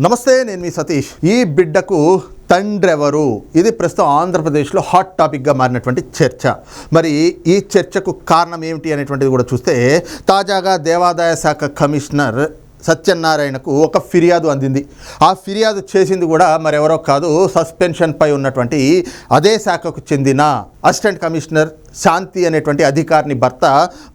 నమస్తే నేను మీ సతీష్. ఈ బిడ్డకు తండ్రెవరు? ఇది ప్రస్తుతం ఆంధ్రప్రదేశ్లో హాట్ టాపిక్గా మారినటువంటి చర్చ. మరి ఈ చర్చకు కారణం ఏమిటి అనేటువంటిది కూడా చూస్తే తాజాగా దేవాదాయ శాఖ కమిషనర్ సత్యనారాయణకు ఒక ఫిర్యాదు అందింది. ఆ ఫిర్యాదు చేసింది కూడా మరెవరో కాదు సస్పెన్షన్పై ఉన్నటువంటి అదే శాఖకు చెందిన అసిస్టెంట్ కమిషనర్ శాంతి అనేటువంటి అధికారిని భర్త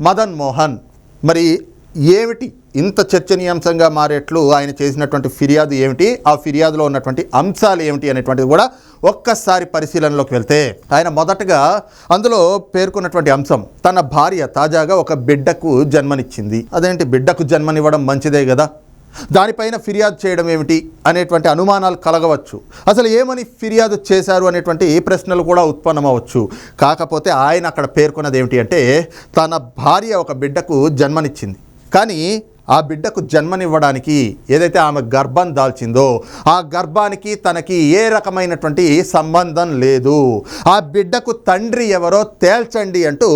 మదన్ మోహన్. మరి ఏమిటి ఇంత చర్చనీయాంశంగా మారేట్లు? ఆయన చేసినటువంటి ఫిర్యాదు ఏమిటి? ఆ ఫిర్యాదులో ఉన్నటువంటి అంశాలు ఏమిటి అనేటువంటిది కూడా ఒక్కసారి పరిశీలనలోకి వెళ్తే ఆయన మొదటగా అందులో పేర్కొన్నటువంటి అంశం తన భార్య తాజాగా ఒక బిడ్డకు జన్మనిచ్చింది. అదేంటి? బిడ్డకు జన్మనివ్వడం మంచిదే కదా. దానిపైన ఫిర్యాదు చేయడం ఏమిటి అనేటువంటి అనుమానాలు కలగవచ్చు. అసలు ఏమని ఫిర్యాదు చేశారు అనేటువంటి ప్రశ్నలు కూడా ఉత్పన్నమవచ్చు. కాకపోతే ఆయన అక్కడ పేర్కొన్నది ఏమిటి అంటే తన భార్య ఒక బిడ్డకు జన్మనిచ్చింది. కానీ ఆ బిడ్డకు జన్మనివ్వడానికి ఏదైతే ఆమె గర్భం దాల్చిందో ఆ గర్భానికి తనకి ఏ రకమైనటువంటి సంబంధం లేదు. ఆ బిడ్డకు తండ్రి ఎవరో తేల్చండి అంటూ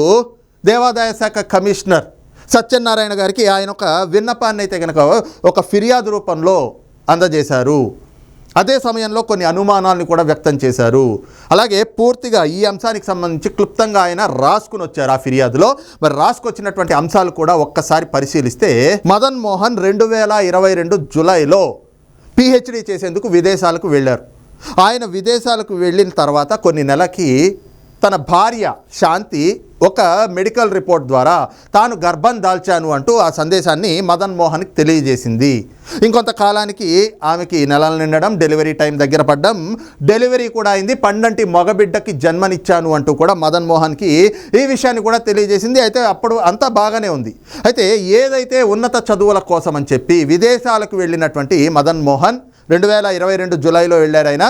దేవాదాయ శాఖ కమిషనర్ సత్యనారాయణ గారికి ఆయన ఒక విన్నపాన్ని అయితే కనుక ఒక ఫిర్యాదు రూపంలో అందజేశారు. అదే సమయంలో కొన్ని అనుమానాలను కూడా వ్యక్తం చేశారు. అలాగే పూర్తిగా ఈ అంశానికి సంబంధించి క్లుప్తంగా ఆయన రాసుకుని వచ్చారు ఆ ఫిర్యాదులో. మరి రాసుకొచ్చినటువంటి అంశాలు కూడా ఒక్కసారి పరిశీలిస్తే మదన్ మోహన్ రెండు వేల ఇరవై రెండు జులైలో పిహెచ్డి చేసేందుకు విదేశాలకు వెళ్ళారు. ఆయన విదేశాలకు వెళ్ళిన తర్వాత కొన్ని నెలకి తన భార్య శాంతి ఒక మెడికల్ రిపోర్ట్ ద్వారా తాను గర్భం దాల్చాను అంటూ ఆ సందేశాన్ని మదన్ మోహన్కి తెలియజేసింది. ఇంకొంత కాలానికి ఆమెకి నెలలు నిండడం డెలివరీ టైం దగ్గర పడ్డం డెలివరీ కూడా అయింది. పండంటి మగబిడ్డకి జన్మనిచ్చాను అంటూ కూడా మదన్ మోహన్కి ఈ విషయాన్ని కూడా తెలియజేసింది. అయితే అప్పుడు అంతా బాగానే ఉంది. అయితే ఏదైతే ఉన్నత చదువుల కోసం అని చెప్పి విదేశాలకు వెళ్ళినటువంటి మదన్ మోహన్ రెండు వేల ఇరవై రెండు జూలైలో వెళ్ళారైనా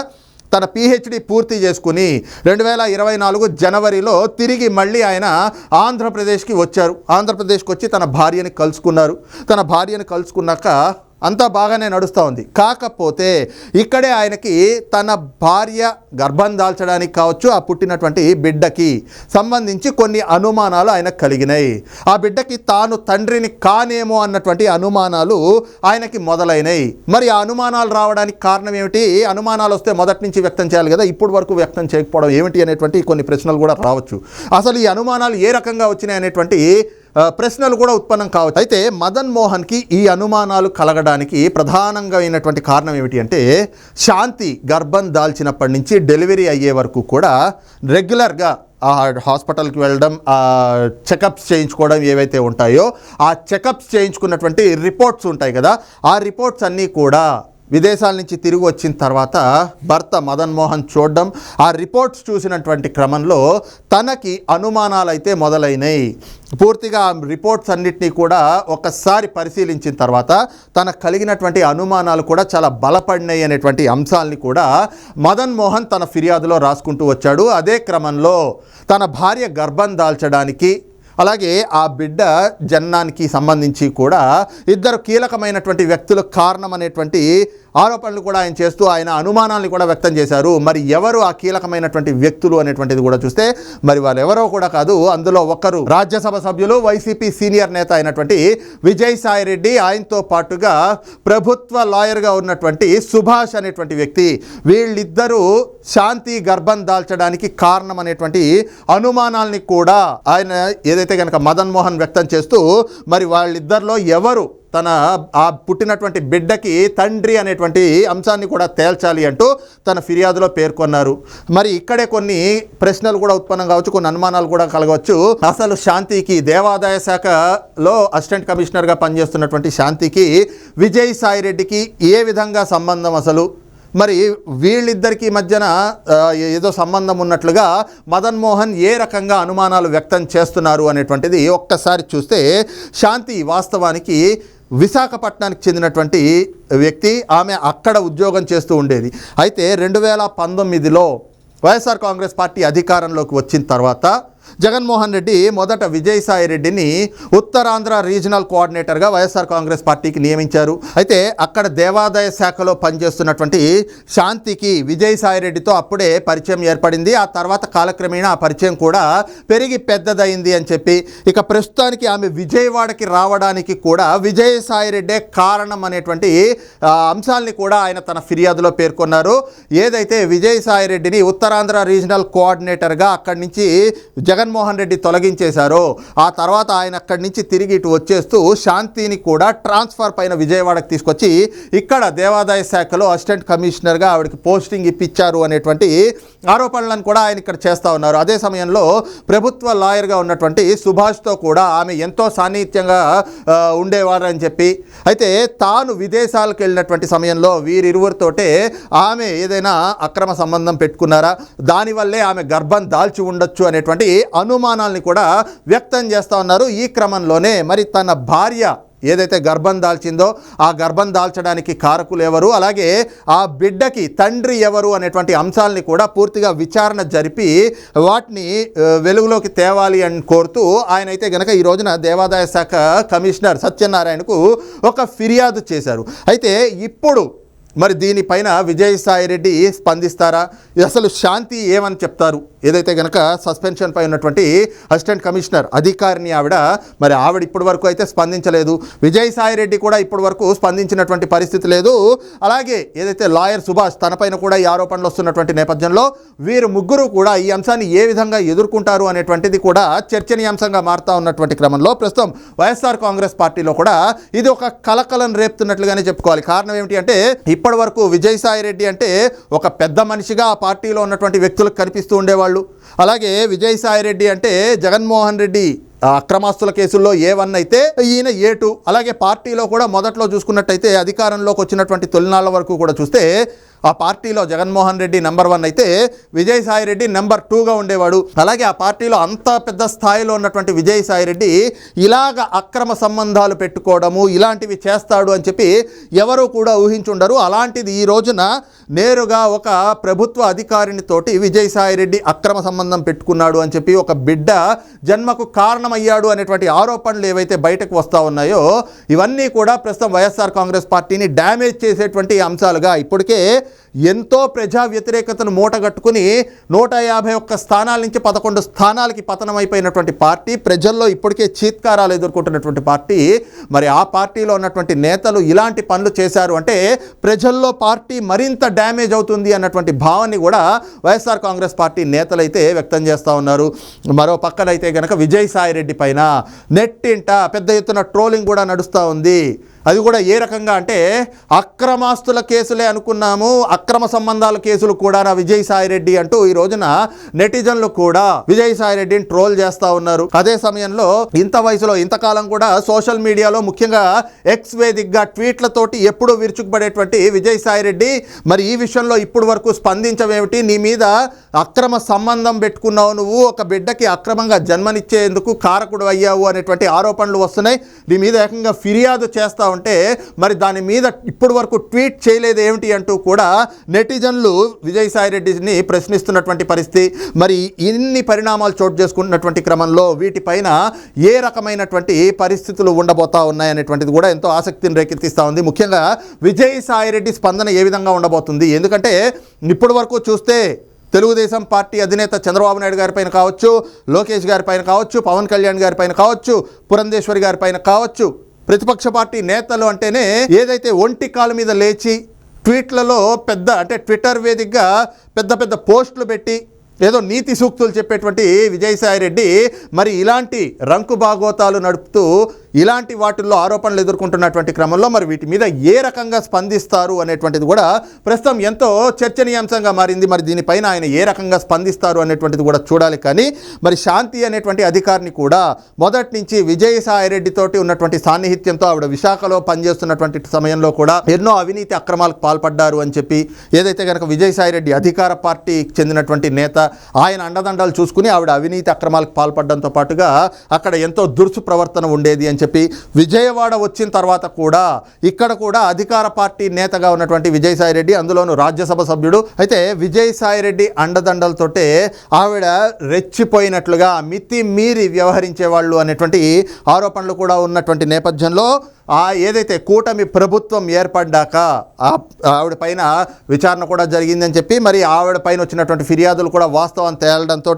తన పిహెచ్డి పూర్తి చేసుకుని రెండు వేల ఇరవై నాలుగు జనవరిలో తిరిగి మళ్ళీ ఆయన ఆంధ్రప్రదేశ్కి వచ్చారు. ఆంధ్రప్రదేశ్కి వచ్చి తన భార్యని కలుసుకున్నారు. తన భార్యని కలుసుకున్నాక అంతా బాగానే నడుస్తూ ఉంది. కాకపోతే ఇక్కడే ఆయనకి తన భార్య గర్భం దాల్చడానికి కావచ్చు ఆ పుట్టినటువంటి బిడ్డకి సంబంధించి కొన్ని అనుమానాలు ఆయనకు కలిగినాయి. ఆ బిడ్డకి తాను తండ్రిని కానేమో అన్నటువంటి అనుమానాలు ఆయనకి మొదలైనవి మరి ఆ అనుమానాలు రావడానికి కారణం ఏమిటి? అనుమానాలు వస్తే మొదటి నుంచి వ్యక్తం చేయాలి కదా ఇప్పుడు వరకు వ్యక్తం చేయకపోవడం ఏమిటి అనేటువంటి కొన్ని ప్రశ్నలు కూడా రావచ్చు. అసలు ఈ అనుమానాలు ఏ రకంగా వచ్చినాయి అనేటువంటి ప్రశ్నలు కూడా ఉత్పన్నం కావచ్చు. అయితే మదన్ మోహన్కి ఈ అనుమానాలు కలగడానికి ప్రధానంగా అయినటువంటి కారణం ఏమిటి అంటే శాంతి గర్భం దాల్చినప్పటి నుంచి డెలివరీ అయ్యే వరకు కూడా రెగ్యులర్గా ఆ హాస్పిటల్కి వెళ్ళడం ఆ చెకప్స్ చేయించుకోవడం ఏవైతే ఉంటాయో ఆ చెకప్స్ చేయించుకున్నటువంటి రిపోర్ట్స్ ఉంటాయి కదా ఆ రిపోర్ట్స్ అన్నీ కూడా విదేశాల నుంచి తిరిగి వచ్చిన తర్వాత భర్త మదన్ మోహన్ చూడడం ఆ రిపోర్ట్స్ చూసినటువంటి క్రమంలో తనకి అనుమానాలు అయితే మొదలైనవి పూర్తిగా ఆ రిపోర్ట్స్ అన్నిటినీ కూడా ఒకసారి పరిశీలించిన తర్వాత తనకు కలిగినటువంటి అనుమానాలు కూడా చాలా బలపడినాయి అనేటువంటి అంశాలని కూడా మదన్ మోహన్ తన ఫిర్యాదులో రాసుకుంటూ వచ్చాడు. అదే క్రమంలో తన భార్య గర్భం దాల్చడానికి అలాగే ఆ బిడ్డ జన్మానికి సంబంధించి కూడా ఇద్దరు కీలకమైనటువంటి వ్యక్తులకు కారణం అనేటువంటి ఆరోపణలు కూడా ఆయన చేస్తూ ఆయన అనుమానాలను కూడా వ్యక్తం చేశారు. మరి ఎవరు ఆ కీలకమైనటువంటి వ్యక్తులు అనేటువంటిది కూడా చూస్తే మరి వాళ్ళు ఎవరో కూడా కాదు అందులో ఒకరు రాజ్యసభ సభ్యులు వైసీపీ సీనియర్ నేత అయినటువంటి విజయసాయి రెడ్డి ఆయనతో పాటుగా ప్రభుత్వ లాయర్గా ఉన్నటువంటి సుభాష్ అనేటువంటి వ్యక్తి. వీళ్ళిద్దరూ శాంతి గర్భం దాల్చడానికి కారణం అనేటువంటి అనుమానాల్ని కూడా ఆయన ఏదైతే కనుక మదన్ మోహన్ వ్యక్తం చేస్తూ మరి వాళ్ళిద్దరిలో ఎవరు తన ఆ పుట్టినటువంటి బిడ్డకి తండ్రి అనేటువంటి అంశాన్ని కూడా తేల్చాలి అంటూ తన ఫిర్యాదులో పేర్కొన్నారు. మరి ఇక్కడే కొన్ని ప్రశ్నలు కూడా ఉత్పన్నం కావచ్చు కొన్ని అనుమానాలు కూడా కలగవచ్చు. అసలు శాంతికి దేవాదాయ శాఖలో అసిస్టెంట్ కమిషనర్గా పనిచేస్తున్నటువంటి శాంతికి విజయ్ సాయి రెడ్డికి ఏ విధంగా సంబంధం అసలు? మరి వీళ్ళిద్దరికీ మధ్యన ఏదో సంబంధం ఉన్నట్లుగా మదన్ మోహన్ ఏ రకంగా అనుమానాలు వ్యక్తం చేస్తున్నారు అనేటువంటిది ఒక్కసారి చూస్తే శాంతి వాస్తవానికి విశాఖపట్నానికి చెందినటువంటి వ్యక్తి ఆమె అక్కడ ఉద్యోగం చేస్తూ ఉండేది. అయితే రెండు వేల పంతొమ్మిదిలో వైఎస్ఆర్ కాంగ్రెస్ పార్టీ అధికారంలోకి వచ్చిన తర్వాత జగన్మోహన్ రెడ్డి మొదట విజయసాయి రెడ్డిని ఉత్తరాంధ్ర రీజనల్ కోఆర్డినేటర్గా వైఎస్ఆర్ కాంగ్రెస్ పార్టీకి నియమించారు. అయితే అక్కడ దేవాదాయ శాఖలో పనిచేస్తున్నటువంటి శాంతికి విజయసాయి రెడ్డితో అప్పుడే పరిచయం ఏర్పడింది. ఆ తర్వాత కాలక్రమేణా ఆ పరిచయం కూడా పెరిగి పెద్దదైంది అని చెప్పి ఇక ప్రస్తుతానికి ఆమె విజయవాడకి రావడానికి కూడా విజయసాయి రెడ్డే కారణం అనేటువంటి అంశాల్ని కూడా ఆయన తన ఫిర్యాదులో పేర్కొన్నారు. ఏదైతే విజయసాయి రెడ్డిని ఉత్తరాంధ్ర రీజనల్ కోఆర్డినేటర్గా అక్కడి నుంచి జగన్మోహన్ రెడ్డి తొలగించేశారో ఆ తర్వాత ఆయన అక్కడి నుంచి తిరిగి ఇటు వచ్చేస్తూ శాంతిని కూడా ట్రాన్స్ఫర్ పైన విజయవాడకు తీసుకొచ్చి ఇక్కడ దేవాదాయ శాఖలో అసిస్టెంట్ కమిషనర్గా ఆవిడకి పోస్టింగ్ ఇప్పించారు అనేటువంటి ఆరోపణలను కూడా ఆయన ఇక్కడ చేస్తూ ఉన్నారు. అదే సమయంలో ప్రభుత్వ లాయర్గా ఉన్నటువంటి సుభాష్తో కూడా ఆమె ఎంతో సాన్నిహిత్యంగా ఉండేవారని చెప్పి అయితే తాను విదేశాలకు వెళ్ళినటువంటి సమయంలో వీరిరువురితోటే ఆమె ఏదైనా అక్రమ సంబంధం పెట్టుకున్నారా? దానివల్లే ఆమె గర్భం దాల్చి ఉండొచ్చు అనేటువంటి అనుమానాల్ని కూడా వ్యక్తం చేస్తూ ఉన్నారు ఈ క్రమంలోనే. మరి తన భార్య ఏదైతే గర్భం దాల్చిందో ఆ గర్భం దాల్చడానికి కారకులు ఎవరు? అలాగే ఆ బిడ్డకి తండ్రి ఎవరు? అనేటువంటి అంశాలని కూడా పూర్తిగా విచారణ జరిపి వాటిని వెలుగులోకి తేవాలి అని కోరుతూ ఆయన అయితే గనక ఈ రోజున దేవాదాయ శాఖ కమిషనర్ సత్యనారాయణకు ఒక ఫిర్యాదు చేశారు. అయితే ఇప్పుడు మరి దీనిపైన విజయసాయి రెడ్డి స్పందిస్తారా? అసలు శాంతి ఏమని చెప్తారు? ఏదైతే గనక సస్పెన్షన్ పై ఉన్నటువంటి అసిస్టెంట్ కమిషనర్ అధికారిని ఆవిడ మరి ఆవిడ ఇప్పటి వరకు అయితే స్పందించలేదు. విజయసాయి రెడ్డి కూడా ఇప్పటి వరకు స్పందించినటువంటి పరిస్థితి లేదు. అలాగే ఏదైతే లాయర్ సుభాష్ తనపైన కూడా ఈ ఆరోపణలు వస్తున్నటువంటి నేపథ్యంలో వీరు ముగ్గురు కూడా ఈ అంశాన్ని ఏ విధంగా ఎదుర్కొంటారు అనేటువంటిది కూడా చర్చనీయాంశంగా మారుతా ఉన్నటువంటి క్రమంలో ప్రస్తుతం వైఎస్ఆర్ కాంగ్రెస్ పార్టీలో కూడా ఇది ఒక కలకలం రేపుతున్నట్లుగానే చెప్పుకోవాలి. కారణం ఏమిటి అంటే ఇప్పటి వరకు విజయసాయి రెడ్డి అంటే ఒక పెద్ద మనిషిగా ఆ పార్టీలో ఉన్నటువంటి వ్యక్తులకు కనిపిస్తూ ఉండేవాళ్ళు అలాగే విజయసాయిరెడ్డి అంటే జగన్మోహన్ రెడ్డి. అక్రమాస్తుల కేసుల్లో ఏ వన్ అయితే ఈయన ఏ టూ అలాగే పార్టీలో కూడా మొదట్లో చూసుకున్నట్టయితే అధికారంలోకి వచ్చినటువంటి తొలినాళ్ళ వరకు కూడా చూస్తే ఆ పార్టీలో జగన్మోహన్ రెడ్డి నెంబర్ వన్ అయితే విజయసాయి రెడ్డి నెంబర్ టూగా ఉండేవాడు. అలాగే ఆ పార్టీలో అంత పెద్ద స్థాయిలో ఉన్నటువంటి విజయసాయి రెడ్డి ఇలాగ అక్రమ సంబంధాలు పెట్టుకోవడము ఇలాంటివి చేస్తాడు అని చెప్పి ఎవరు కూడా ఊహించుండరు. అలాంటిది ఈ రోజున నేరుగా ఒక ప్రభుత్వ అధికారిని తోటి విజయసాయి రెడ్డి అక్రమ సంబంధం పెట్టుకున్నాడు అని చెప్పి ఒక బిడ్డ జన్మకు కారణం అయ్యాడు అనేటువంటి ఆరోపణలు ఏవైతే బయటకు వస్తూ ఉన్నాయో ఇవన్నీ కూడా ప్రస్తుతం వైఎస్ఆర్ కాంగ్రెస్ పార్టీని డ్యామేజ్ చేసేటువంటి అంశాలుగా ఇప్పటికే ఎంతో ప్రజా వ్యతిరేకతను మూటగట్టుకుని నూట యాభై ఒక్క స్థానాల నుంచి పదకొండు స్థానాలకి పతనం అయిపోయినటువంటి పార్టీ ప్రజల్లో ఇప్పటికే చీత్కారాలు ఎదుర్కొంటున్నటువంటి పార్టీ. మరి ఆ పార్టీలో ఉన్నటువంటి నేతలు ఇలాంటి పనులు చేశారు అంటే ప్రజల్లో పార్టీ మరింత డ్యామేజ్ అవుతుంది అన్నటువంటి భావాన్ని కూడా వైఎస్ఆర్ కాంగ్రెస్ పార్టీ నేతలైతే వ్యక్తం చేస్తూ ఉన్నారు. మరో పక్కనైతే గనక విజయసాయి రెడ్డి పైన నెట్టింట. పెద్ద ఎత్తున ట్రోలింగ్ కూడా నడుస్తూ ఉంది. అది కూడా ఏ రకంగా అంటే అక్రమాస్తుల కేసులే అనుకున్నాము అక్రమ సంబంధాల కేసులు కూడా నా విజయసాయిరెడ్డి అంటూ ఈ రోజున నెటిజన్లు కూడా విజయసాయిరెడ్డిని ట్రోల్ చేస్తూ ఉన్నారు. అదే సమయంలో ఇంత వయసులో ఇంతకాలం కూడా సోషల్ మీడియాలో ముఖ్యంగా ఎక్స్ వేదికగా ట్వీట్లతోటి ఎప్పుడూ విరుచుకుపడేటువంటి విజయసాయి రెడ్డి మరి ఈ విషయంలో ఇప్పుడు వరకు స్పందించవేమిటి? నీ మీద అక్రమ సంబంధం పెట్టుకున్నావు నువ్వు ఒక బిడ్డకి అక్రమంగా జన్మనిచ్చేందుకు కారకుడు అయ్యావు అనేటువంటి ఆరోపణలు వస్తున్నాయి. నీ మీద ఏకంగా ఫిర్యాదు చేస్తా ఉంటే మరి దాని మీద ఇప్పటి వరకు ట్వీట్ చేయలేదు ఏమిటి అంటూ కూడా నెటిజన్లు విజయసాయిరెడ్డిని ప్రశ్నిస్తున్నటువంటి పరిస్థితి మరి ఇన్ని పరిణామాలు చోటు చేసుకుంటున్నటువంటి క్రమంలో వీటిపైన ఏ రకమైనటువంటి పరిస్థితులు ఉండబోతా ఉన్నాయనేటువంటిది కూడా ఎంతో ఆసక్తిని రేకెత్తిస్తూ ఉంది. ముఖ్యంగా విజయసాయిరెడ్డి స్పందన ఏ విధంగా ఉండబోతుంది? ఎందుకంటే ఇప్పటి వరకు చూస్తే తెలుగుదేశం పార్టీ అధినేత చంద్రబాబు నాయుడు గారి పైన కావచ్చు లోకేష్ గారి పైన కావచ్చు పవన్ కళ్యాణ్ గారి పైన కావచ్చు పురంధేశ్వరి గారి పైన కావచ్చు ప్రతిపక్ష పార్టీ నేతలు అంటేనే ఏదైతే ఒంటి కాలు మీద లేచి ట్వీట్లలో పెద్ద అంటే ట్విట్టర్ వేదికగా పెద్ద పెద్ద పోస్టులు పెట్టి ఏదో నీతి సూక్తులు చెప్పేటువంటి విజయసాయి రెడ్డి మరి ఇలాంటి రంకు భాగోతాలు నడుపుతూ ఇలాంటి వాటిల్లో ఆరోపణలు ఎదుర్కొంటున్నటువంటి క్రమంలో మరి వీటి మీద ఏ రకంగా స్పందిస్తారు అనేటువంటిది కూడా ప్రస్తుతం ఎంతో చర్చనీయాంశంగా మారింది. మరి దీనిపైన ఆయన ఏ రకంగా స్పందిస్తారు అనేటువంటిది కూడా చూడాలి. కానీ మరి శాంతి అనేటువంటి అధికారిని కూడా మొదటి నుంచి విజయసాయి రెడ్డితోటి ఉన్నటువంటి సాన్నిహిత్యంతో ఆవిడ విశాఖలో పనిచేస్తున్నటువంటి సమయంలో కూడా ఎన్నో అవినీతి అక్రమాలకు పాల్పడ్డారు అని చెప్పి ఏదైతే కనుక విజయసాయి రెడ్డి అధికార పార్టీకి చెందినటువంటి నేత ఆయన అండదండాలు చూసుకుని ఆవిడ అవినీతి అక్రమాలకు పాల్పడడంతో పాటుగా అక్కడ ఎంతో దురుసు ప్రవర్తన ఉండేది అని అని చెప్పి విజయవాడ వచ్చిన తర్వాత కూడా ఇక్కడ కూడా అధికార పార్టీ నేతగా ఉన్నటువంటి విజయసాయి రెడ్డి అందులోనూ రాజ్యసభ సభ్యుడు. అయితే విజయసాయి రెడ్డి అండదండలతోటే ఆవిడ రెచ్చిపోయినట్లుగా మితి మీరి వ్యవహరించే వాళ్ళు అనేటువంటి ఆరోపణలు కూడా ఉన్నటువంటి నేపథ్యంలో ఆ ఏదైతే కూటమి ప్రభుత్వం ఏర్పడ్డాక ఆవిడ పైన విచారణ కూడా జరిగిందని చెప్పి మరి ఆవిడ పైన వచ్చినటువంటి ఫిర్యాదులు కూడా వాస్తవం తేలడంతో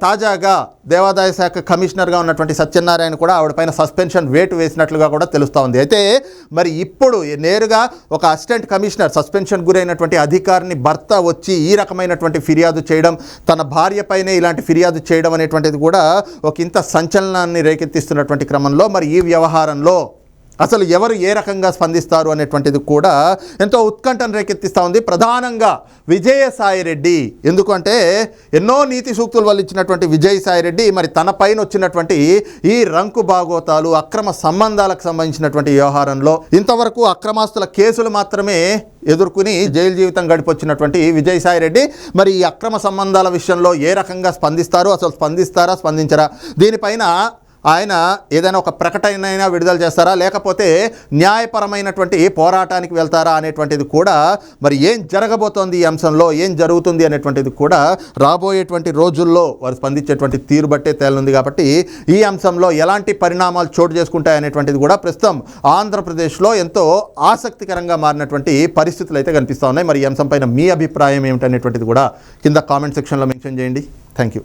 తాజాగా దేవాదాయ శాఖ కమిషనర్గా ఉన్నటువంటి సత్యనారాయణ కూడా ఆవిడ పైన సస్పెన్షన్ వేటు వేసినట్లుగా కూడా తెలుస్తూ ఉంది. అయితే మరి ఇప్పుడు నేరుగా ఒక అసిస్టెంట్ కమిషనర్ సస్పెన్షన్ గురైనటువంటి అధికారిని భర్త వచ్చి ఈ రకమైనటువంటి ఫిర్యాదు చేయడం తన భార్య పైనే ఇలాంటి ఫిర్యాదు చేయడం అనేటువంటిది కూడా ఒక ఇంత సంచలనాన్ని రేకెత్తిస్తున్నటువంటి క్రమంలో మరి ఈ వ్యవహారంలో అసలు ఎవరు ఏ రకంగా స్పందిస్తారు అనేటువంటిది కూడా ఎంతో ఉత్కంఠను రేకెత్తిస్తూ ఉంది. ప్రధానంగా విజయసాయి రెడ్డి ఎందుకంటే ఎన్నో నీతి సూక్తులు వల్ల ఇచ్చినటువంటి విజయసాయి రెడ్డి మరి తన పైన వచ్చినటువంటి ఈ రంకు బాగోతాలు అక్రమ సంబంధాలకు సంబంధించినటువంటి వ్యవహారంలో ఇంతవరకు అక్రమాస్తుల కేసులు మాత్రమే ఎదుర్కొని జైలు జీవితం గడిపొచ్చినటువంటి విజయసాయి రెడ్డి మరి ఈ అక్రమ సంబంధాల విషయంలో ఏ రకంగా స్పందిస్తారు? అసలు స్పందిస్తారా స్పందించరా? దీనిపైన ఆయన ఏదైనా ఒక ప్రకటన అయినా విడుదల చేస్తారా? లేకపోతే న్యాయపరమైనటువంటి పోరాటానికి వెళ్తారా అనేటువంటిది కూడా మరి ఏం జరగబోతోంది ఈ అంశంలో? ఏం జరుగుతుంది అనేటువంటిది కూడా రాబోయేటువంటి రోజుల్లో వారు స్పందించేటువంటి తీరు బట్టే తేలనుంది కాబట్టి ఈ అంశంలో ఎలాంటి పరిణామాలు చోటు చేసుకుంటాయి అనేటువంటిది కూడా ప్రస్తుతం ఆంధ్రప్రదేశ్లో ఎంతో ఆసక్తికరంగా మారినటువంటి పరిస్థితులు అయితే కనిపిస్తూ ఉన్నాయి. మరి ఈ అంశంపైన మీ అభిప్రాయం ఏమిటనేటువంటిది కూడా కింద కామెంట్ సెక్షన్లో మెన్షన్ చేయండి. Thank you